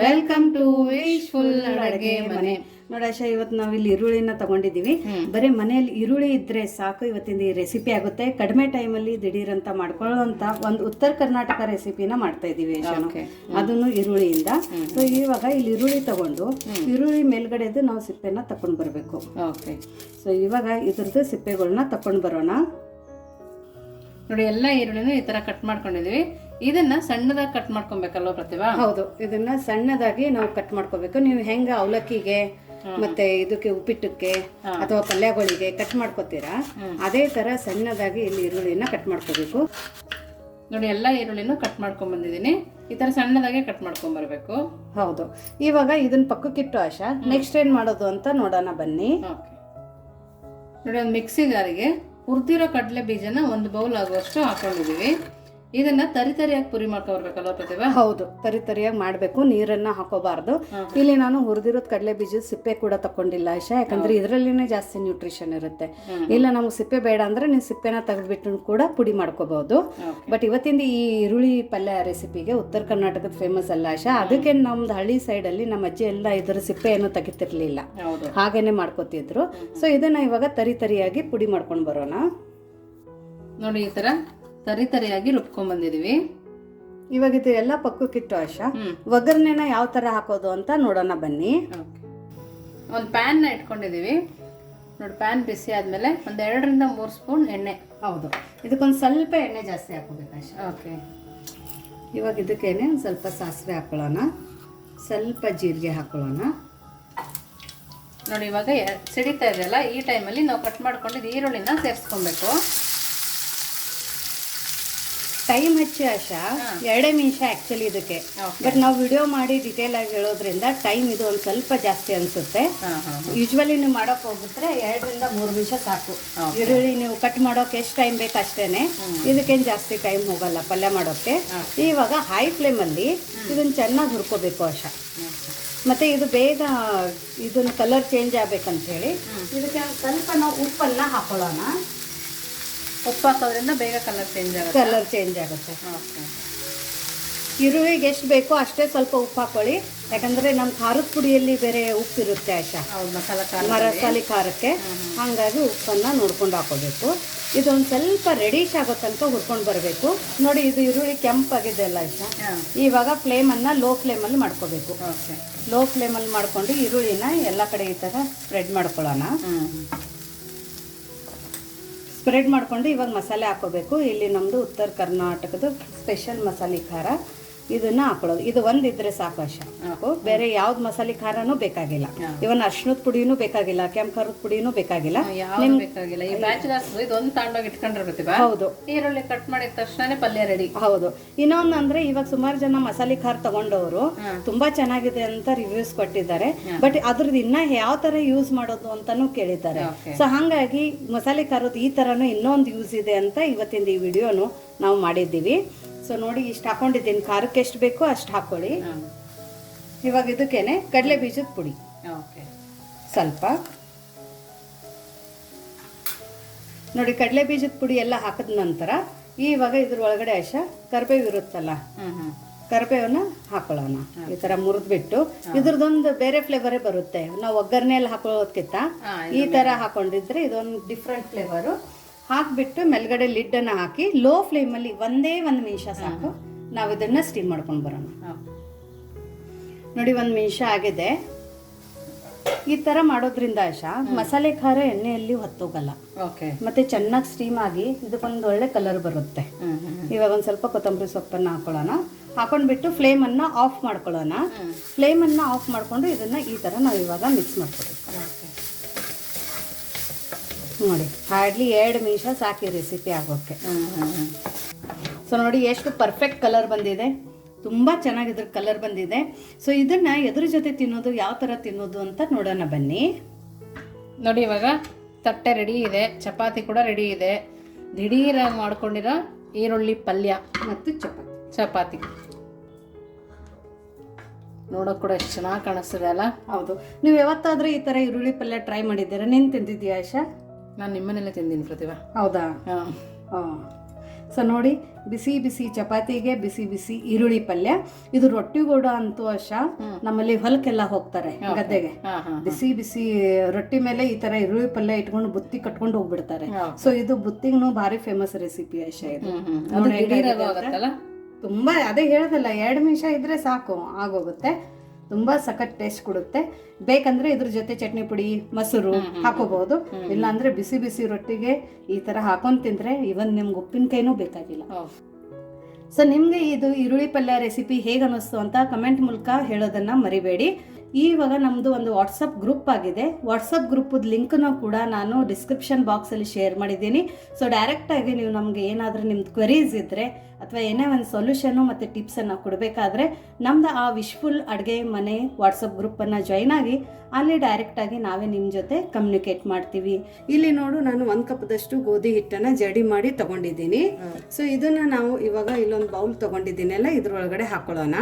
Welcome to wishful ಅಡುಗೆ ಮನೆ. ನೋಡಿ ಆಶಾ ಇವತ್ತು ನಾವು ಇಲ್ಲಿ ಈರುಳ್ಳಿನ ತಗೊಂಡಿದ್ದೀವಿ. ಬರೀ ಮನೆಯಲ್ಲಿ ಈರುಳ್ಳಿ ಇದ್ರೆ ಸಾಕು ಇವತ್ತಿನ ಈ ರೆಸಿಪಿ ಆಗುತ್ತೆ. ಕಡಿಮೆ ಟೈಮಲ್ಲಿ ದಿಢೀರ್ ಅಂತ ಮಾಡ್ಕೊಳ್ಳೋಂತ ಒಂದು ಉತ್ತರ ಕರ್ನಾಟಕ ರೆಸಿಪಿನ ಮಾಡ್ತಾ ಇದೀವಿ ಆಶಾನು. ಅದನ್ನು ಈರುಳ್ಳಿಯಿಂದ. ಸೊ ಇವಾಗ ಇಲ್ಲಿ ಈರುಳ್ಳಿ ತಗೊಂಡು ಈರುಳ್ಳಿ ಮೇಲ್ಗಡೆದು ನಾವು ಸಿಪ್ಪೆನ ತಕೊಂಡ್ ಬರಬೇಕು. ಓಕೆ ಸೊ ಇವಾಗ ಇದ್ರದ್ದು ಸಿಪ್ಪೆಗಳನ್ನ ತಕೊಂಡ್ ಬರೋಣ. ನೋಡಿ ಎಲ್ಲ ಈರುಳ್ಳಿನೂ ಈ ತರ ಕಟ್ ಮಾಡ್ಕೊಂಡಿದೀವಿ. ಇದನ್ನ ಸಣ್ಣದಾಗಿ ಕಟ್ ಮಾಡ್ಕೊಬೇಕಲ್ವ ಪ್ರತಿಭಾ? ಹೌದು ಇದನ್ನ ಸಣ್ಣದಾಗಿ ನಾವು ಕಟ್ ಮಾಡ್ಕೋಬೇಕು. ನೀವು ಹೆಂಗ ಅವಲಕ್ಕಿಗೆ ಮತ್ತೆ ಇದಕ್ಕೆ ಉಪ್ಪಿಟ್ಟಕ್ಕೆ ಅಥವಾ ಪಲ್ಯಗಳಿಗೆ ಕಟ್ ಮಾಡ್ಕೋತೀರಾ ಅದೇ ತರ ಸಣ್ಣದಾಗಿ ಇಲ್ಲಿ ಈರುಳ್ಳಿಯನ್ನ ಕಟ್ ಮಾಡ್ಕೋಬೇಕು. ನೋಡಿ ಎಲ್ಲ ಈರುಳ್ಳಿನೂ ಕಟ್ ಮಾಡ್ಕೊಂಡ್ ಬಂದಿದ್ದೀನಿ ಈ ತರ ಸಣ್ಣದಾಗೆ ಕಟ್ ಮಾಡ್ಕೊಂಡ್ ಬರ್ಬೇಕು ಹೌದು. ಇವಾಗ ಇದನ್ನ ಪಕ್ಕಕ್ಕಿಟ್ಟು ಆಶಾ ನೆಕ್ಸ್ಟ್ ಏನ್ ಮಾಡೋದು ಅಂತ ನೋಡೋಣ ಬನ್ನಿ. ನೋಡಿ ಒಂದು ಮಿಕ್ಸಿ ಜಾರಿಗೆ ಹುರ್ದಿರೋ ಕಡಲೆ ಬೀಜನ ಒಂದು ಬೌಲ್ ಆಗುವಷ್ಟು ಹಾಕೊಂಡಿದೀವಿ ಇದನ್ನ ತರಿ ತರಿಯಾಗಿ ಪುರಿ ಮಾಡ್ಕೊಬರ್ಬೇಕಲ್ವ ಪ್ರತಿಭಾ? ಹೌದು ತರಿ ತರಿಯಾಗಿ ಮಾಡಬೇಕು ನೀರನ್ನ ಹಾಕೋಬಾರ್ದು. ಇಲ್ಲಿ ನಾನು ಹುರಿದಿರೋದ್ ಕಡಲೆ ಬೀಜದ ಸಿಪ್ಪೆ ಕೂಡ ತಕೊಂಡಿಲ್ಲ ಆಶಾ ಯಾಕಂದ್ರೆ ಇದರಲ್ಲಿನೇ ಜಾಸ್ತಿ ನ್ಯೂಟ್ರಿಷನ್ ಇರುತ್ತೆ. ಇಲ್ಲ ನಮ್ಗೆ ಸಿಪ್ಪೆ ಬೇಡ ಅಂದ್ರೆ ನೀವು ಸಿಪ್ಪೆನ ತೆಗೆದ್ಬಿಟ್ಟು ಕೂಡ ಪುಡಿ ಮಾಡ್ಕೋಬಹುದು ಬಟ್ ಇವತ್ತಿಂದ ಈ ಈರುಳ್ಳಿ ಪಲ್ಯ ರೆಸಿಪಿಗೆ ಉತ್ತರ ಕರ್ನಾಟಕದ ಫೇಮಸ್ ಅಲ್ಲ ಆಶಾ ಅದಕ್ಕೆ ನಮ್ದು ಹಳ್ಳಿ ಸೈಡ್ ಅಲ್ಲಿ ನಮ್ಮ ಅಜ್ಜಿ ಎಲ್ಲ ಇದರ ಸಿಪ್ಪೆಯನ್ನು ಏನು ತೆಗಿತಿರ್ಲಿಲ್ಲ ಹಾಗೇನೆ ಮಾಡ್ಕೋತಿದ್ರು. ಸೊ ಇದನ್ನ ಇವಾಗ ತರಿ ತರಿಯಾಗಿ ಪುಡಿ ಮಾಡ್ಕೊಂಡು ಬರೋಣ. ನೋಡಿ ಈ ತರ. ತರಿ ತರಿಯಾಗಿ ರುಬ್ಕೊಂಡ್ ಬಂದಿದೀವಿ. ಇವಾಗ ಇದು ಎಲ್ಲ ಪಕ್ಕಕ್ಕಿಟ್ಟು ಆಶಾ ಒಗ್ಗರಣೆನ ಯಾವ ತರ ಹಾಕೋದು ಅಂತ ನೋಡೋಣ ಬನ್ನಿ. ಓಕೆ. ಒಂದು ಪ್ಯಾನ್ನ ಇಟ್ಕೊಂಡಿದ್ದೀವಿ ನೋಡಿ ಪ್ಯಾನ್ ಬಿಸಿ ಆದಮೇಲೆ ಒಂದು ಎರಡರಿಂದ ಮೂರು ಸ್ಪೂನ್ ಎಣ್ಣೆ. ಹೌದು. ಇದಕ್ಕೊಂದು ಸ್ವಲ್ಪ ಎಣ್ಣೆ ಜಾಸ್ತಿ ಹಾಕೋಬೇಕು ಆಶಾ. ಓಕೆ. ಇವಾಗ ಇದಕ್ಕೇನೆ ಒಂದು ಸ್ವಲ್ಪ ಸಾಸಿವೆ ಹಾಕೊಳ್ಳೋಣ. ಸ್ವಲ್ಪ ಜೀರಿಗೆ ಹಾಕೊಳ್ಳೋಣ. ನೋಡಿ ಇವಾಗ ಸಿಡಿತಾ ಇದೆಯಲ್ಲ ಈ ಟೈಮಲ್ಲಿ ನಾವು ಕಟ್ ಮಾಡ್ಕೊಂಡಿದ್ದು ಈರುಳ್ಳಿನ ಸೇರಿಸ್ಕೊಬೇಕು. ಟೈಮ್ ಹಚ್ಚಿ ಆಶಾ ಎರಡೇ ನಿಮಿಷ ಆ್ಯಕ್ಚುಲಿ ಇದಕ್ಕೆ. ಬಟ್ ನಾವು ವಿಡಿಯೋ ಮಾಡಿ ಡಿಟೇಲ್ ಆಗಿ ಹೇಳೋದ್ರಿಂದ ಟೈಮ್ ಇದು ಒಂದು ಸ್ವಲ್ಪ ಜಾಸ್ತಿ ಅನ್ಸುತ್ತೆ. ಯೂಶ್ವಲಿ ನೀವು ಮಾಡೋಕೆ ಹೋಗಿದ್ರೆ ಎರಡರಿಂದ ಮೂರು ನಿಮಿಷ ಸಾಕು. ಈರುಳ್ಳಿ ನೀವು ಕಟ್ ಮಾಡೋಕೆ ಎಷ್ಟು ಟೈಮ್ ಬೇಕು ಅಷ್ಟೇನೆ. ಇದಕ್ಕೇನು ಜಾಸ್ತಿ ಟೈಮ್ ಹೋಗಲ್ಲ ಪಲ್ಯ ಮಾಡೋಕ್ಕೆ. ಇವಾಗ ಹೈ ಫ್ಲೇಮಲ್ಲಿ ಇದನ್ನ ಚೆನ್ನಾಗಿ ಹುರ್ಕೋಬೇಕು ಆಶಾ. ಮತ್ತೆ ಇದು ಬೇಗ ಇದನ್ನು ಕಲರ್ ಚೇಂಜ್ ಆಗ್ಬೇಕಂತ ಹೇಳಿ ಇದಕ್ಕೆ ಸ್ವಲ್ಪ ನಾವು ಉಪ್ಪನ್ನ ಹಾಕೊಳ್ಳೋಣ. ಉಪ್ಪು ಹಾಕೋದ್ರಿಂದ ಬೇಗ ಕಲರ್ ಚೇಂಜ್ ಆಗುತ್ತೆ? ಕಲರ್ ಚೇಂಜ್ ಆಗುತ್ತೆ. ಓಕೆ ಈರುಳ್ಳಿಗೆ ಎಷ್ಟು ಬೇಕೋ ಅಷ್ಟೇ ಸ್ವಲ್ಪ ಉಪ್ಪು ಹಾಕೊಳ್ಳಿ. ಯಾಕಂದ್ರೆ ನಮ್ಮ ಖಾರದ ಪುಡಿಯಲ್ಲಿ ಬೇರೆ ಉಪ್ಪು ಇರುತ್ತೆ ಆಶಾ ಹೌದು ಮಸಾಲೆ ಖಾರ ಮರಸಾಲಿ ಖಾರಕ್ಕೆ. ಹಾಗಾಗಿ ಉಪ್ಪನ್ನ ನೋಡ್ಕೊಂಡು ಹಾಕೋಬೇಕು. ಇದೊಂದು ಸ್ವಲ್ಪ ರೆಡಿಶ್ ಆಗೋ ತನಕ ಹುರ್ಕೊಂಡು ಬರಬೇಕು. ನೋಡಿ ಇದು ಈರುಳ್ಳಿ ಕೆಂಪಾಗಿದೆ ಅಲ್ಲ ಆಶಾ ಹಾಂ. ಇವಾಗ ಫ್ಲೇಮನ್ನು ಲೋ ಫ್ಲೇಮಲ್ಲಿ ಮಾಡ್ಕೋಬೇಕು. ಲೋ ಫ್ಲೇಮಲ್ಲಿ ಮಾಡ್ಕೊಂಡು ಈರುಳ್ಳಿನ ಎಲ್ಲ ಕಡೆ ಈ ಥರ ಸ್ಪ್ರೆಡ್ ಮಾಡ್ಕೊಳ್ಳೋಣ. ಸ್ಪ್ರೆಡ್ ಮಾಡ್ಕೊಂಡು ಇವಾಗ ಮಸಾಲೆ ಹಾಕೋಬೇಕು. ಇಲ್ಲಿ ನಮ್ಮದು ಉತ್ತರ ಕರ್ನಾಟಕದ ಸ್ಪೆಷಲ್ ಮಸಾಲೆ ಖಾರ. ಇದನ್ನ ಹಾಕೊಳ್ಳೋದು. ಇದು ಒಂದಿದ್ರೆ ಸಾಕು ಅಶ ಸಾಕು ಬೇರೆ ಯಾವ್ದ್ ಮಸಾಲೆ ಖಾರನೂ ಬೇಕಾಗಿಲ್ಲ. ಇವನ್ ಅರ್ಶನದ ಪುಡಿನೂ ಬೇಕಾಗಿಲ್ಲ ಕೆಂಪು ಖಾರದ ಪುಡಿನೂ ಬೇಕಾಗಿಲ್ಲ. ಈ ಬ್ಯಾಚುಲರ್ಸ್ ಇದೊಂದು ಹೌದು. ಈರುಳ್ಳಿ ಕಟ್ ಮಾಡಿದ ತಕ್ಷಣ ಪಲ್ಯ ರೆಡಿ ಹೌದು. ಇನ್ನೊಂದು ಅಂದ್ರೆ ಇವಾಗ ಸುಮಾರು ಜನ ಮಸಾಲೆ ಖಾರ ತಗೊಂಡವರು ತುಂಬಾ ಚೆನ್ನಾಗಿದೆ ಅಂತ ರಿವ್ಯೂಸ್ ಕೊಟ್ಟಿದ್ದಾರೆ. ಬಟ್ ಅದ್ರದ್ದು ಇನ್ನ ಯಾವ ತರ ಯೂಸ್ ಮಾಡೋದು ಅಂತಾನೂ ಕೇಳಿದ್ದಾರೆ. ಸೊ ಹಂಗಾಗಿ ಮಸಾಲೆ ಖಾರದ ಈ ತರನು ಇನ್ನೊಂದು ಯೂಸ್ ಇದೆ ಅಂತ ಇವತ್ತಿಂದ ಈ ವಿಡಿಯೋನು ನಾವು ಮಾಡಿದ್ದೀವಿ. ಸೊ ನೋಡಿ ಇಷ್ಟು ಹಾಕೊಂಡಿದ್ದೀನಿ. ಖಾರಕ್ಕೆ ಎಷ್ಟು ಬೇಕೋ ಅಷ್ಟು ಹಾಕೊಳ್ಳಿ. ಇವಾಗ ಇದಕ್ಕೇನೆ ಕಡಲೆ ಬೀಜದ ಪುಡಿ. ಓಕೆ. ಸ್ವಲ್ಪ. ನೋಡಿ ಕಡಲೆ ಬೀಜದ ಪುಡಿ ಎಲ್ಲ ಹಾಕಿದ ನಂತರ ಇವಾಗ ಇದ್ರ ಒಳಗಡೆ ಅಶ ಕರ್ಬೇವು ಇರುತ್ತಲ್ಲ ಕರ್ಬೇವನ್ನ ಹಾಕೊಳ್ಳೋಣ. ಈ ತರ ಮುರಿದ್ಬಿಟ್ಟು ಇದ್ರದೊಂದು ಬೇರೆ ಫ್ಲೇವರೇ ಬರುತ್ತೆ. ನಾವು ಒಗ್ಗರಣೆಯಲ್ಲಿ ಹಾಕೊಳ್ಳೋದಕ್ಕಿಂತ ಈ ತರ ಹಾಕೊಂಡಿದ್ರೆ ಇದೊಂದು ಡಿಫ್ರೆಂಟ್ ಫ್ಲೇವರು ಹಾಕ್ಬಿಟ್ಟು ಮೇಲ್ಗಡೆ ಲಿಡ್ ಅನ್ನ ಹಾಕಿ ಲೋ ಫ್ಲೇಮಲ್ಲಿ ಒಂದೇ ಒಂದು ನಿಮಿಷ ಸಾಕು. ನಾವು ಇದನ್ನ ಸ್ಟೀಮ್ ಮಾಡ್ಕೊಂಡು ಬರೋಣ. ನೋಡಿ ಒಂದು ನಿಮಿಷ ಆಗಿದೆ. ಈ ತರ ಮಾಡೋದ್ರಿಂದ ಆಶಾ ಮಸಾಲೆ ಖಾರ ಎಣ್ಣೆಯಲ್ಲಿ ಹೊತ್ತೋಗಲ್ಲ. ಓಕೆ ಮತ್ತೆ ಚೆನ್ನಾಗಿ ಸ್ಟೀಮ್ ಆಗಿ ಇದಕ್ಕೊಂದು ಒಳ್ಳೆ ಕಲರ್ ಬರುತ್ತೆ. ಇವಾಗ ಒಂದು ಸ್ವಲ್ಪ ಕೊತ್ತಂಬರಿ ಸೊಪ್ಪನ್ನು ಹಾಕೊಳ್ಳೋಣ. ಹಾಕೊಂಡ್ಬಿಟ್ಟು ಫ್ಲೇಮನ್ನು ಆಫ್ ಮಾಡ್ಕೊಳ್ಳೋಣ. ಫ್ಲೇಮನ್ನು ಆಫ್ ಮಾಡಿಕೊಂಡು ಇದನ್ನು ಈ ಥರ ನಾವು ಇವಾಗ ಮಿಕ್ಸ್ ಮಾಡ್ಕೊಬೇಕು ನೋಡಿ ಹಾರ್ಡ್ಲಿ ಎರಡು ನಿಮಿಷ ಸಾಕಿ ರೆಸಿಪಿ ಆಗೋಕ್ಕೆ. ಸೊ ನೋಡಿ ಎಷ್ಟು ಪರ್ಫೆಕ್ಟ್ ಕಲರ್ ಬಂದಿದೆ. ತುಂಬ ಚೆನ್ನಾಗಿ ಇದ್ರ ಕಲರ್ ಬಂದಿದೆ. ಸೊ ಇದನ್ನು ಎದ್ರ ಜೊತೆ ತಿನ್ನೋದು ಯಾವ ಥರ ತಿನ್ನೋದು ಅಂತ ನೋಡೋಣ ಬನ್ನಿ. ನೋಡಿ ಇವಾಗ ತಟ್ಟೆ ರೆಡಿ ಇದೆ ಚಪಾತಿ ಕೂಡ ರೆಡಿ ಇದೆ. ದಿಢೀರಾಗಿ ಮಾಡ್ಕೊಂಡಿರೋ ಈರುಳ್ಳಿ ಪಲ್ಯ ಮತ್ತು ಚಪಾತಿ. ಚಪಾತಿ. ನೋಡೋಕೆ ಕೂಡ ಎಷ್ಟು ಚೆನ್ನಾಗಿ ಕಾಣಿಸ್ತದೆ ಅಲ್ಲ? ಹೌದು. ನೀವು ಯಾವತ್ತಾದರೂ ಈ ಥರ ಈರುಳ್ಳಿ ಪಲ್ಯ ಟ್ರೈ ಮಾಡಿದ್ದೀರಾ? ನೀನು ತಿಂದಿದ್ದೀಯಾ ಆಶಾ ನಾನು ನಿಮ್ಮನೆಲ್ಲ ತಿಂದೀನಿ ಪ್ರತಿಭಾ. ಹೌದಾ? ಹಾಂ. ಹಾಂ. ಸೊ ನೋಡಿ ಬಿಸಿ ಬಿಸಿ ಚಪಾತಿಗೆ ಬಿಸಿ ಬಿಸಿ ಈರುಳ್ಳಿ ಪಲ್ಯ. ಇದು ರೊಟ್ಟಿಗೂಡ ಅಂತೂ ಅಶ ನಮ್ಮಲ್ಲಿ ಹೊಲಕ್ಕೆಲ್ಲ ಹೋಗ್ತಾರೆ ಗದ್ದೆಗೆ. ಬಿಸಿ ಬಿಸಿ ರೊಟ್ಟಿ ಮೇಲೆ ಈ ತರ ಈರುಳ್ಳಿ ಪಲ್ಯ ಇಟ್ಕೊಂಡು ಬುತ್ತಿ ಕಟ್ಕೊಂಡು ಹೋಗ್ಬಿಡ್ತಾರೆ. ಸೊ ಇದು ಬುತ್ತಿಗೂ ಭಾರಿ ಫೇಮಸ್ ರೆಸಿಪಿ ಅಶ ಇದು. ತುಂಬಾ ಅದೇ ಹೇಳ್ದಲ್ಲ ಎರಡು ನಿಮಿಷ ಇದ್ರೆ ಸಾಕು ಆಗೋಗುತ್ತೆ. ತುಂಬಾ ಸಖತ್ ಟೇಸ್ಟ್ ಕೊಡುತ್ತೆ. ಬೇಕಂದ್ರೆ ಇದ್ರ ಜೊತೆ ಚಟ್ನಿ ಪುಡಿ ಮೊಸರು ಹಾಕೋಬಹುದು. ಇಲ್ಲಾಂದ್ರೆ ಬಿಸಿ ಬಿಸಿ ರೊಟ್ಟಿಗೆ ಈ ತರ ಹಾಕೊಂಡ್ ತಿಂದ್ರೆ ಇವನ್ ನಿಮ್ಗೆ ಉಪ್ಪಿನಕಾಯಿನೂ ಬೇಕಾಗಿಲ್ಲ. ಸೊ ನಿಮ್ಗೆ ಇದು ಈರುಳ್ಳಿ ಪಲ್ಯ ರೆಸಿಪಿ ಹೇಗೆ ಅನ್ನಿಸ್ತು ಅಂತ ಕಮೆಂಟ್ ಮೂಲಕ ಹೇಳೋದನ್ನ ಮರಿಬೇಡಿ. ಇವಾಗ ನಮ್ಮದು ಒಂದು ವಾಟ್ಸಪ್ ಗ್ರೂಪ್ ಆಗಿದೆ. ವಾಟ್ಸಪ್ ಗ್ರೂಪದ ಲಿಂಕ್ನ ಕೂಡ ನಾನು ಡಿಸ್ಕ್ರಿಪ್ಷನ್ ಬಾಕ್ಸಲ್ಲಿ ಶೇರ್ ಮಾಡಿದ್ದೀನಿ. ಸೊ ಡೈರೆಕ್ಟಾಗಿ ನೀವು ನಮಗೆ ಏನಾದರೂ ನಿಮ್ದು ಕ್ವೆರೀಸ್ ಇದ್ದರೆ ಅಥವಾ ಏನೇ ಒಂದು ಸೊಲ್ಯೂಷನು ಮತ್ತು ಟಿಪ್ಸನ್ನು ಕೊಡಬೇಕಾದ್ರೆ ನಮ್ದು ಆ ವಿಶ್ಫುಲ್ ಅಡುಗೆ ಮನೆ ವಾಟ್ಸಪ್ ಗ್ರೂಪನ್ನು ಜಾಯ್ನ್ ಆಗಿ ಅಲ್ಲಿ ಡೈರೆಕ್ಟಾಗಿ ನಾವೇ ನಿಮ್ಮ ಜೊತೆ ಕಮ್ಯುನಿಕೇಟ್ ಮಾಡ್ತೀವಿ. ಇಲ್ಲಿ ನೋಡು ನಾನು ಒಂದು ಕಪ್ದಷ್ಟು ಗೋಧಿ ಹಿಟ್ಟನ್ನು ಜಡಿ ಮಾಡಿ ತಗೊಂಡಿದ್ದೀನಿ. ಸೊ ಇದನ್ನು ನಾವು ಇವಾಗ ಇಲ್ಲೊಂದು ಬೌಲ್ ತೊಗೊಂಡಿದ್ದೀನಲ್ಲ ಇದ್ರೊಳಗಡೆ ಹಾಕೊಳ್ಳೋಣ.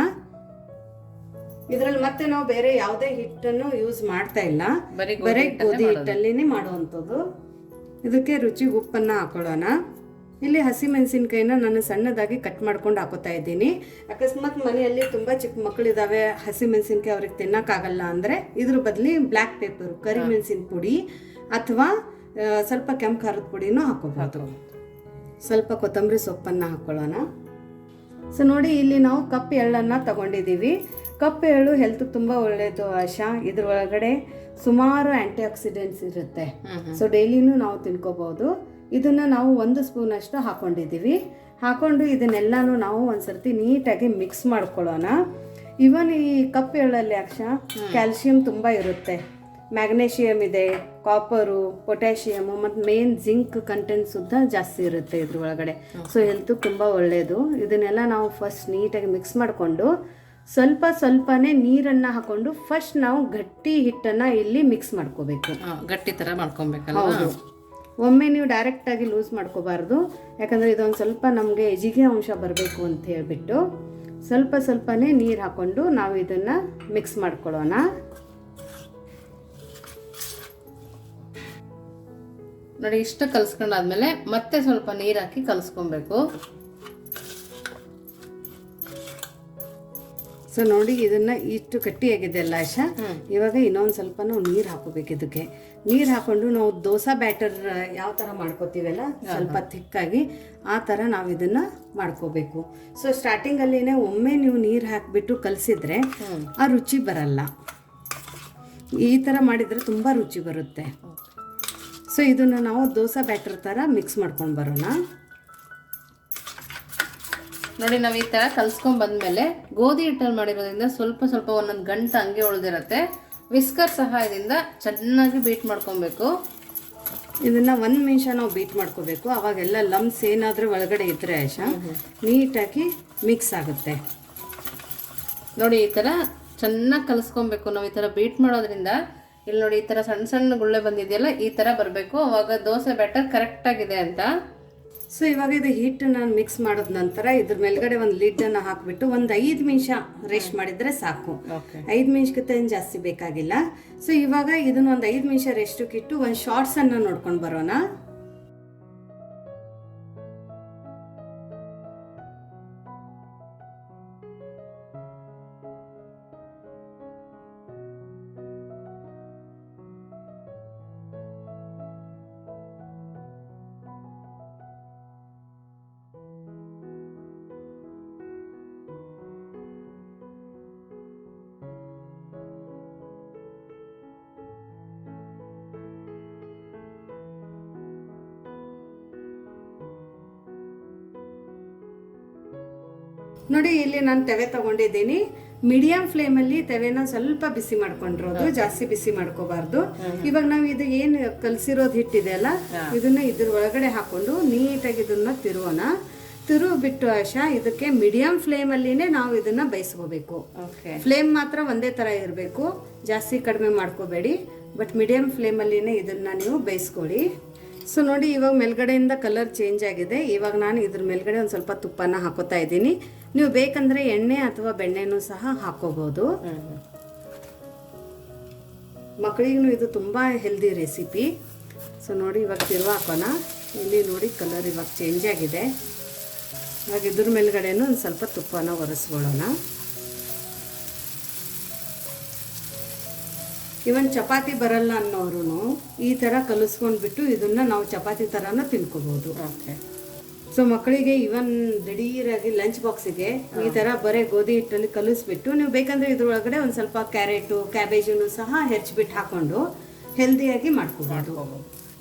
ಇದರಲ್ಲಿ ಮತ್ತೆ ನಾವು ಬೇರೆ ಯಾವುದೇ ಹಿಟ್ಟನ್ನು ಯೂಸ್ ಮಾಡ್ತಾ ಇಲ್ಲ. ಬರೀ ಗೋಧಿ ಹಿಟ್ಟಲ್ಲಿನೇ ಮಾಡುವಂಥದ್ದು. ಇದಕ್ಕೆ ರುಚಿ ಉಪ್ಪನ್ನ ಹಾಕೊಳ್ಳೋಣ. ಇಲ್ಲಿ ಹಸಿ ಮೆಣಸಿನ್ಕಾಯಿನ ನಾನು ಸಣ್ಣದಾಗಿ ಕಟ್ ಮಾಡ್ಕೊಂಡು ಹಾಕೋತಾ ಇದ್ದೀನಿ. ಅಕಸ್ಮಾತ್ ಮನೆಯಲ್ಲಿ ತುಂಬ ಚಿಕ್ಕ ಮಕ್ಕಳಿದಾವೆ ಹಸಿ ಮೆಣಸಿನ್ಕಾಯಿ ಅವ್ರಿಗೆ ತಿನ್ನೋಕ್ಕಾಗಲ್ಲ ಅಂದರೆ ಇದ್ರ ಬದಲಿ ಬ್ಲ್ಯಾಕ್ ಪೇಪರ್ ಕರಿ ಮೆಣಸಿನ ಪುಡಿ ಅಥವಾ ಸ್ವಲ್ಪ ಕೆಂಪು ಖಾರದ ಪುಡಿನೂ ಹಾಕೋಬಹುದು ಸ್ವಲ್ಪ ಕೊತ್ತಂಬರಿ ಸೊಪ್ಪನ್ನು ಹಾಕೊಳ್ಳೋಣ. ಸೊ ನೋಡಿ ಇಲ್ಲಿ ನಾವು ಕಪ್ ಎಳ್ಳನ್ನು ತಗೊಂಡಿದ್ದೀವಿ. ಕಪ್ ಎಳ್ಳು ಹೆಲ್ತ್ ತುಂಬ ಒಳ್ಳೆಯದು ಆಶಾ. ಇದ್ರೊಳಗಡೆ ಸುಮಾರು ಆ್ಯಂಟಿ ಆಕ್ಸಿಡೆಂಟ್ಸ್ ಇರುತ್ತೆ ಸೊ ಡೈಲಿನೂ ನಾವು ತಿನ್ಕೋಬಹುದು. ಇದನ್ನು ನಾವು ಒಂದು ಸ್ಪೂನ್ ಅಷ್ಟು ಹಾಕೊಂಡಿದ್ದೀವಿ. ಹಾಕೊಂಡು ಇದನ್ನೆಲ್ಲನೂ ನಾವು ಒಂದ್ಸರ್ತಿ ನೀಟಾಗಿ ಮಿಕ್ಸ್ ಮಾಡ್ಕೊಳ್ಳೋಣ. ಇವನ್ ಈ ಕಪ್ಪೆ ಎಳ್ಳಲ್ಲಿ ಅಕ್ಷ ಕ್ಯಾಲ್ಸಿಯಂ ತುಂಬ ಇರುತ್ತೆ. ಮ್ಯಾಗ್ನೇಷಿಯಮ್ ಇದೆ ಕಾಪರು ಪೊಟ್ಯಾಷಿಯಮು ಮತ್ತು ಮೇನ್ ಜಿಂಕ್ ಕಂಟೆಂಟ್ ಸುದ್ದ ಜಾಸ್ತಿ ಇರುತ್ತೆ ಇದ್ರ ಒಳಗಡೆ ಸೊ ಹೆಲ್ತ್ ತುಂಬ ಒಳ್ಳೆಯದು ಇದನ್ನೆಲ್ಲ ನಾವು ಫಸ್ಟ್ ನೀಟಾಗಿ ಮಿಕ್ಸ್ ಮಾಡಿಕೊಂಡು ಸ್ವಲ್ಪ ಸ್ವಲ್ಪನೇ ನೀರನ್ನು ಹಾಕೊಂಡು ಫಸ್ಟ್ ನಾವು ಗಟ್ಟಿ ಹಿಟ್ಟನ್ನು ಇಲ್ಲಿ ಮಿಕ್ಸ್ ಮಾಡ್ಕೋಬೇಕು. ಗಟ್ಟಿ ತರ ಮಾಡ್ಕೊಬೇಕಲ್ಲ ಒಮ್ಮೆ ನೀವು ಡೈರೆಕ್ಟಾಗಿ ಲೂಸ್ ಮಾಡ್ಕೋಬಾರ್ದು. ಯಾಕಂದರೆ ಇದೊಂದು ಸ್ವಲ್ಪ ನಮಗೆ ಎಜಿಗೆ ಅಂಶ ಬರಬೇಕು ಅಂತ ಹೇಳ್ಬಿಟ್ಟು ಸ್ವಲ್ಪ ಸ್ವಲ್ಪನೇ ನೀರು ಹಾಕೊಂಡು ನಾವು ಇದನ್ನು ಮಿಕ್ಸ್ ಮಾಡ್ಕೊಳ್ಳೋಣ. ನೋಡಿ ಇಷ್ಟ ಕಲ್ಸ್ಕೊಂಡಾದ್ಮೇಲೆ ಮತ್ತೆ ಸ್ವಲ್ಪ ನೀರ್ ಹಾಕಿ ಕಲ್ಸ್ಕೊಬೇಕು. ಸೊ ನೋಡಿ ಇದನ್ನ ಇಷ್ಟು ಗಟ್ಟಿಯಾಗಿದೆ ಅಲ್ಲ ಆಶಾ? ಇವಾಗ ಇನ್ನೊಂದು ಸ್ವಲ್ಪ ನಾವು ನೀರು ಹಾಕೋಬೇಕು ಇದಕ್ಕೆ. ನೀರು ಹಾಕೊಂಡು ನಾವು ದೋಸಾ ಬ್ಯಾಟರ್ ಯಾವ ಥರ ಮಾಡ್ಕೋತೀವಲ್ಲ? ಸ್ವಲ್ಪ ಥಿಕ್ಕಾಗಿ ಆ ಥರ ನಾವು ಇದನ್ನ ಮಾಡ್ಕೋಬೇಕು. ಸೊ ಸ್ಟಾರ್ಟಿಂಗಲ್ಲಿನೇ ಒಮ್ಮೆ ನೀವು ನೀರು ಹಾಕಿಬಿಟ್ಟು ಕಲಸಿದ್ರೆ ಆ ರುಚಿ ಬರಲ್ಲ. ಈ ಥರ ಮಾಡಿದರೆ ತುಂಬ ರುಚಿ ಬರುತ್ತೆ. ಸೊ ಇದನ್ನು ನಾವು ದೋಸಾ ಬ್ಯಾಟರ್ ಥರ ಮಿಕ್ಸ್ ಮಾಡ್ಕೊಂಡು ಬರೋಣ. ನೋಡಿ ನಾವು ಈ ತರ ಕಲ್ಸ್ಕೊಂಡ್ ಬಂದ್ಮೇಲೆ ಗೋಧಿ ಹಿಟ್ಟಲ್ಲಿ ಮಾಡಿರೋದ್ರಿಂದ ಸ್ವಲ್ಪ ಸ್ವಲ್ಪ ಒಂದೊಂದು ಗಂಟು ಹಂಗೆ ಉಳಿದಿರುತ್ತೆ. ವಿಸ್ಕರ್ ಸಹಾಯದಿಂದ ಚೆನ್ನಾಗಿ ಬೀಟ್ ಮಾಡ್ಕೊಬೇಕು. ಇದನ್ನ ಒಂದು ನಿಮಿಷ ನಾವು ಬೀಟ್ ಮಾಡ್ಕೋಬೇಕು. ಅವಾಗೆಲ್ಲ ಲಮ್ಸ್ ಏನಾದರೂ ಒಳಗಡೆ ಇದ್ರೆ ಆಶಾ ನೀಟಾಗಿ ಮಿಕ್ಸ್ ಆಗುತ್ತೆ. ನೋಡಿ ಈ ತರ ಚೆನ್ನಾಗಿ ಕಲಿಸ್ಕೊಬೇಕು. ನಾವು ಈ ತರ ಬೀಟ್ ಮಾಡೋದ್ರಿಂದ ಇಲ್ಲಿ ನೋಡಿ ಈ ತರ ಸಣ್ಣ ಸಣ್ಣ ಗುಳ್ಳೆ ಬಂದಿದೆಯಲ್ಲ ಈ ತರ ಬರಬೇಕು. ಅವಾಗ ದೋಸೆ ಬ್ಯಾಟರ್ ಕರೆಕ್ಟ್ ಆಗಿದೆ ಅಂತ. ಸೊ ಇವಾಗ ಇದು ಹಿಟ್ಟನ್ನ ಮಿಕ್ಸ್ ಮಾಡಿದ ನಂತರ ಇದ್ರ ಮೇಲ್ಗಡೆ ಒಂದು ಲಿಡ್ಡನ್ನು ಹಾಕಿಬಿಟ್ಟು ಒಂದು ಐದು ನಿಮಿಷ ರೆಸ್ಟ್ ಮಾಡಿದ್ರೆ ಸಾಕು. ಐದು ನಿಮಿಷಕ್ಕಿಂತ ಏನು ಜಾಸ್ತಿ ಬೇಕಾಗಿಲ್ಲ. ಸೊ ಇವಾಗ ಇದನ್ನ ಒಂದು ಐದು ನಿಮಿಷ ರೆಸ್ಟಿಗೆ ಇಟ್ಟು ಒಂದು ಶಾರ್ಟ್ಸನ್ನು ನೋಡ್ಕೊಂಡು ಬರೋಣ. ನೋಡಿ ಇಲ್ಲಿ ನಾನು ತೆವೆ ತಗೊಂಡಿದ್ದೀನಿ. ಮೀಡಿಯಂ ಫ್ಲೇಮಲ್ಲಿ ತೆವೆನ ಸ್ವಲ್ಪ ಬಿಸಿ ಮಾಡ್ಕೊಂಡಿರೋದು ಜಾಸ್ತಿ ಬಿಸಿ ಮಾಡ್ಕೋಬಾರ್ದು. ಇವಾಗ ನಾವು ಇದು ಏನು ಕಲಸಿರೋದು ಹಿಟ್ಟಿದೆ ಅಲ್ಲ ಇದನ್ನ ಇದ್ರ ಒಳಗಡೆ ಹಾಕೊಂಡು ನೀಟಾಗಿ ಇದನ್ನ ತಿರುವೋಣ. ತಿರು ಬಿಟ್ಟು ಆಶಾ ಇದಕ್ಕೆ ಮೀಡಿಯಂ ಫ್ಲೇಮಲ್ಲಿನೇ ನಾವು ಇದನ್ನ ಬೇಯಿಸ್ಕೋಬೇಕು. ಫ್ಲೇಮ್ ಮಾತ್ರ ಒಂದೇ ಥರ ಇರಬೇಕು. ಜಾಸ್ತಿ ಕಡಿಮೆ ಮಾಡ್ಕೋಬೇಡಿ. ಬಟ್ ಮೀಡಿಯಂ ಫ್ಲೇಮಲ್ಲಿನೇ ಇದನ್ನ ನೀವು ಬೇಯಿಸ್ಕೊಳ್ಳಿ. ಸೊ ನೋಡಿ ಇವಾಗ ಮೇಲ್ಗಡೆಯಿಂದ ಕಲರ್ ಚೇಂಜ್ ಆಗಿದೆ. ಇವಾಗ ನಾನು ಇದ್ರ ಮೇಲ್ಗಡೆ ಒಂದು ಸ್ವಲ್ಪ ತುಪ್ಪನ ಹಾಕೋತಾ ಇದ್ದೀನಿ. ನೀವು ಬೇಕಂದ್ರೆ ಎಣ್ಣೆ ಅಥವಾ ಬೆಣ್ಣೆನೂ ಸಹ ಹಾಕೋಬಹುದು ಮಕ್ಕಳಿಗೂ ಇದು ತುಂಬ ಹೆಲ್ದಿ ರೆಸಿಪಿ ಸೊ ನೋಡಿ ಇವಾಗ ತಿರುವ ಹಾಕೋಣ. ಇಲ್ಲಿ ನೋಡಿ ಕಲರ್ ಇವಾಗ ಚೇಂಜ್ ಆಗಿದೆ. ಇವಾಗ ಇದ್ರ ಮೇಲ್ಗಡೆನೂ ಒಂದು ಸ್ವಲ್ಪ ತುಪ್ಪನ ಒರೆಸ್ಕೊಳ್ಳೋಣ. ಇವನ್ ಚಪಾತಿ ಬರಲ್ಲ ಅನ್ನೋರು ಈ ಥರ ಕಲಿಸ್ಕೊಂಡ್ಬಿಟ್ಟು ಇದನ್ನ ನಾವು ಚಪಾತಿ ಥರನೂ ತಿನ್ಕೋಬಹುದು ಓಕೆ ಸೊ ಮಕ್ಕಳಿಗೆ ಇವನ್ ದಿಢೀರಾಗಿ ಲಂಚ್ ಬಾಕ್ಸಿಗೆ ಈ ಥರ ಬರೀ ಗೋಧಿ ಹಿಟ್ಟಲ್ಲಿ ಕಲಿಸ್ಬಿಟ್ಟು ನೀವು ಬೇಕಂದ್ರೆ ಇದ್ರೊಳಗಡೆ ಒಂದು ಸ್ವಲ್ಪ ಕ್ಯಾರೆಟು ಕ್ಯಾಬೇಜನ್ನು ಸಹ ಹೆಚ್ಚಿಬಿಟ್ಟು ಹಾಕೊಂಡು ಹೆಲ್ದಿಯಾಗಿ ಮಾಡ್ಕೊಬೋದು.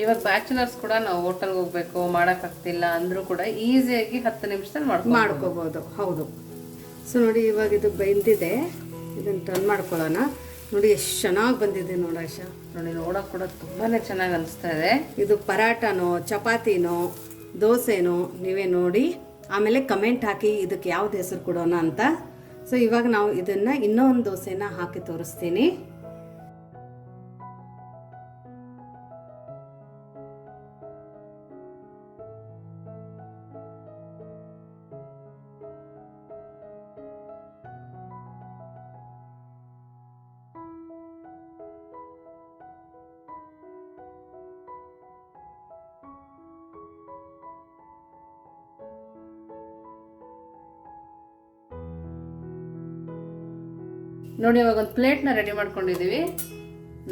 ಇವಾಗ ಬ್ಯಾಚುಲರ್ಸ್ ಕೂಡ ನಾವು ಹೋಟೆಲ್ಗೆ ಹೋಗ್ಬೇಕು ಮಾಡೋಕ್ಕಾಗ್ತಿಲ್ಲ ಅಂದ್ರೂ ಕೂಡ ಈಸಿಯಾಗಿ ಹತ್ತು ನಿಮಿಷದಲ್ಲಿ ಮಾಡ್ಕೋಬಹುದು ಹೌದು. ಸೊ ನೋಡಿ ಇವಾಗ ಇದು ಬೆಂದಿದೆ. ಇದನ್ನು ಟರ್ನ್ ಮಾಡ್ಕೊಳ್ಳೋಣ. ನೋಡಿ ಎಷ್ಟು ಚೆನ್ನಾಗಿ ಬಂದಿದೆ ನೋಡಾಶ ನೋಡಿ ನೋಡೋಕೆ ಕೂಡ ತುಂಬಾನೇ ಚೆನ್ನಾಗಿ ಅನಿಸ್ತಾ ಇದೆ. ಇದು ಪರಾಟನೋ ಚಪಾತಿನೋ ದೋಸೆನೋ ನೀವೇ ನೋಡಿ, ಆಮೇಲೆ ಕಮೆಂಟ್ ಹಾಕಿ ಇದಕ್ಕೆ ಯಾವ್ದು ಹೆಸರು ಕೊಡೋಣ ಅಂತ. ಸೊ ಇವಾಗ ನಾವು ಇದನ್ನು ಇನ್ನೂ ಒಂದು ದೋಸೆನ ಹಾಕಿ ತೋರಿಸ್ತೀನಿ. ನೋಡಿ ಇವಾಗ ಒಂದು ಪ್ಲೇಟ್ನ ರೆಡಿ ಮಾಡ್ಕೊಂಡಿದ್ದೀವಿ.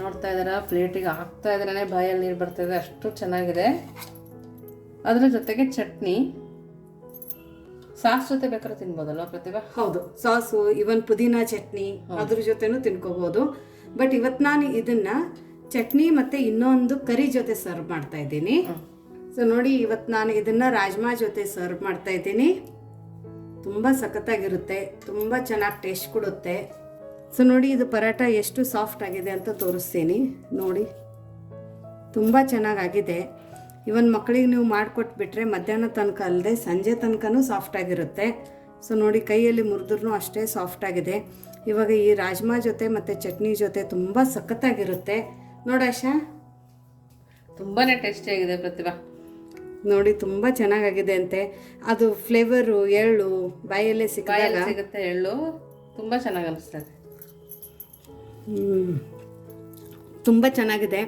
ನೋಡ್ತಾ ಇದ್ದಾರೆ ಪ್ಲೇಟಿಗೆ ಹಾಕ್ತಾ ಇದ್ರೇ ಬಾಯಲ್ಲಿ ನೀರು ಬರ್ತಾಯಿದೆ ಇದೆ ಅಷ್ಟು ಚೆನ್ನಾಗಿದೆ. ಅದರ ಜೊತೆಗೆ ಚಟ್ನಿ. ಸಾಸ್ ಜೊತೆ ಬೇಕಾದ್ರೆ ತಿನ್ಬೋದಲ್ವಾ ಪ್ರತಿಭಾ? ಹೌದು ಸಾಸು ಇವನ್ ಪುದೀನ ಚಟ್ನಿ ಅದ್ರ ಜೊತೆನೂ ತಿನ್ಕೋಬಹುದು ಬಟ್ ಇವತ್ತು ನಾನು ಇದನ್ನ ಚಟ್ನಿ ಮತ್ತೆ ಇನ್ನೊಂದು ಕರಿ ಜೊತೆ ಸರ್ವ್ ಮಾಡ್ತಾ ಇದ್ದೀನಿ. ಸೊ ನೋಡಿ ಇವತ್ತು ನಾನು ಇದನ್ನ ರಾಜ್ಮಾ ಜೊತೆ ಸರ್ವ್ ಮಾಡ್ತಾ ಇದ್ದೀನಿ. ತುಂಬ ಸಖತ್ತಾಗಿರುತ್ತೆ ತುಂಬ ಚೆನ್ನಾಗಿ ಟೇಸ್ಟ್ ಕೊಡುತ್ತೆ. ಸೊ ನೋಡಿ ಇದು ಪರಾಟ ಎಷ್ಟು ಸಾಫ್ಟ್ ಆಗಿದೆ ಅಂತ ತೋರಿಸ್ತೀನಿ. ನೋಡಿ ತುಂಬ ಚೆನ್ನಾಗಾಗಿದೆ. ಇವನ್ ಮಕ್ಕಳಿಗೆ ನೀವು ಮಾಡಿಕೊಟ್ಬಿಟ್ರೆ ಮಧ್ಯಾಹ್ನ ತನಕ ಅಲ್ಲದೆ ಸಂಜೆ ತನಕನೂ ಸಾಫ್ಟ್ ಆಗಿರುತ್ತೆ. ಸೊ ನೋಡಿ ಕೈಯಲ್ಲಿ ಮುರಿದ್ರೂ ಅಷ್ಟೇ ಸಾಫ್ಟ್ ಆಗಿದೆ. ಇವಾಗ ಈ ರಾಜ್ಮಾ ಜೊತೆ ಮತ್ತು ಚಟ್ನಿ ಜೊತೆ ತುಂಬ ಸಖತ್ತಾಗಿರುತ್ತೆ. ನೋಡಾಶ ತುಂಬಾನೇ ಟೇಸ್ಟಿಯಾಗಿದೆ ಪ್ರತಿಭಾ. ನೋಡಿ ತುಂಬ ಚೆನ್ನಾಗಾಗಿದೆ ಅಂತೆ. ಅದು ಫ್ಲೇವರು ಎಳ್ಳು ಬಾಯಲ್ಲೇ ಸಿಕ್ಕಿದಾಗ. ಸಿಗುತ್ತೆ ಎಳ್ಳು ತುಂಬಾ ಚೆನ್ನಾಗಿ ಅನಿಸ್ತದೆ. ತುಂಬ ಚೆನ್ನಾಗಿದೆ.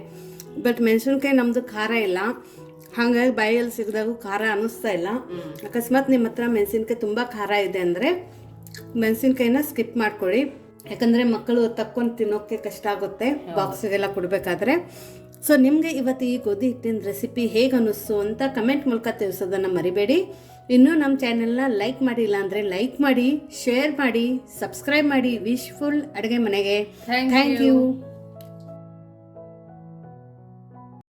ಬಟ್ ಮೆಣಸಿನ್ಕಾಯಿ ನಮ್ಮದು ಖಾರ ಇಲ್ಲ. ಹಾಗಾಗಿ ಬಾಯಲ್ಲಿ ಸಿಗದಾಗೂ ಖಾರ ಅನ್ನಿಸ್ತಾ ಇಲ್ಲ. ಅಕಸ್ಮಾತ್ ನಿಮ್ಮ ಹತ್ರ ಮೆಣಸಿನ್ಕಾಯಿ ತುಂಬ ಖಾರ ಇದೆ ಅಂದರೆ ಮೆಣಸಿನ್ಕಾಯಿನ ಸ್ಕಿಪ್ ಮಾಡ್ಕೊಳ್ಳಿ. ಯಾಕಂದರೆ ಮಕ್ಕಳು ತಕ್ಕೊಂಡು ತಿನ್ನೋಕ್ಕೆ ಕಷ್ಟ ಆಗುತ್ತೆ. ಬಾಕ್ಸಿಗೆಲ್ಲ ಕೊಡಬೇಕಾದ್ರೆ. ಸೊ ನಿಮಗೆ ಇವತ್ತು ಈ ಗೋಧಿ ಹಿಟ್ಟಿನ ರೆಸಿಪಿ ಹೇಗೆ ಅನ್ನಿಸ್ತು ಅಂತ ಕಮೆಂಟ್ ಮೂಲಕ ತಿಳಿಸೋದನ್ನು ಮರಿಬೇಡಿ. ಇನ್ನೂ ನಮ್ಮ ಚಾನೆಲ್ನ ಲೈಕ್ ಮಾಡಿಲ್ಲ ಅಂದರೆ ಲೈಕ್ ಮಾಡಿ ಶೇರ್ ಮಾಡಿ ಸಬ್ಸ್ಕ್ರೈಬ್ ಮಾಡಿ ವಿಶ್ಫುಲ್ ಅಡುಗೆ ಮನೆಗೆ. Thank you